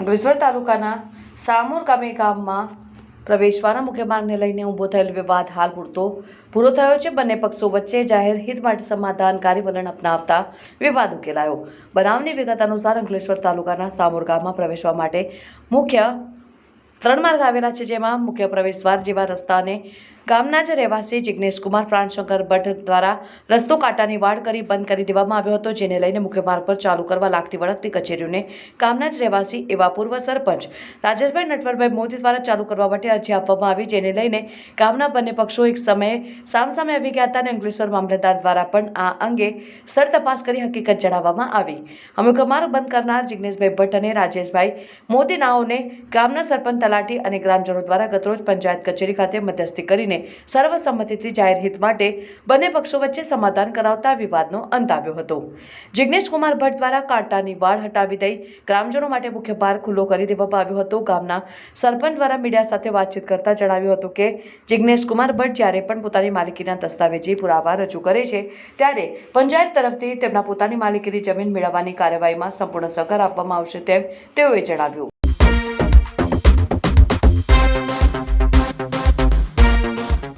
અંકલેશ્વર તાલુકાના સામોર ગામે ગામમાં પ્રવેશવાના મુખ્ય માર્ગને લઈને ઊભો થયેલ વિવાદ હાલ પૂરતો પૂરો થયો છે. બંને પક્ષો વચ્ચે જાહેર હિત માટે સમાધાનકારી વલણ અપનાવતા વિવાદ ઉકેલાયો. બનાવની વિગત અનુસાર અંકલેશ્વર તાલુકાના સામોર ગામમાં પ્રવેશવા માટે મુખ્ય ત્રણ માર્ગ આવેલા છે જેમાં મુખ્ય પ્રવેશદ્વાર જેવા રસ્તાને ગામના જ રહેવાસી જિગ્નેશ કુમાર, પ્રાણશંકર ભટ્ટ દ્વારા રસ્તો કાંટાની વાડ કરી બંધ કરી દેવામાં આવ્યો હતો, જેને લઈને મુખ્ય માર્ગ પર ચાલુ કરવા લાગતી વળગતી કચેરીઓને ગામના જ રહેવાસી એવા પૂર્વ સરપંચ રાજેશભાઈ નટવરભાઈ મોદી દ્વારા ચાલુ કરવા માટે અરજી આપવામાં આવી, જેને લઈને ગામના બંને પક્ષો એક સમયે સામસામે આવી ગયા હતા અને અંકલેશ્વર મામલતદાર દ્વારા પણ આ અંગે સર તપાસ કરી હકીકત જણાવવામાં આવી. અમુક માર્ગ બંધ કરનાર જિગ્નેશભાઈ ભટ્ટ અને રાજેશભાઈ મોદી નાઓને ગામના સરપંચ તલાટી અને ગ્રામજનો દ્વારા ગતરોજ પંચાયત કચેરી ખાતે મધ્યસ્થી કરીને સર્વસંમતિથી જાહેર હિત માટે બંને પક્ષો વચ્ચે સમાધાન કરાવતા વિવાદનો અંત આવ્યો હતો. જિજ્ઞેશ કુમાર ભટ્ટ દ્વારા કાંટાની વાળ હટાવી દઈ ગ્રામજનો માટે મુખ્ય ભાર ખુલ્લો કરી દેવામાં આવ્યો હતો. ગામના સરપંચ દ્વારા મીડિયા સાથે વાતચીત કરતા જણાવ્યું હતું કે, જિગ્નેશ કુમાર ભટ્ટ જ્યારે પણ પોતાની માલિકીના દસ્તાવેજી પુરાવા રજૂ કરે છે, ત્યારે પંચાયત તરફથી તેમના પોતાની માલિકીની જમીન મેળવવાની કાર્યવાહીમાં સંપૂર્ણ સહકાર આપવામાં આવશે તેમ તેઓએ જણાવ્યું.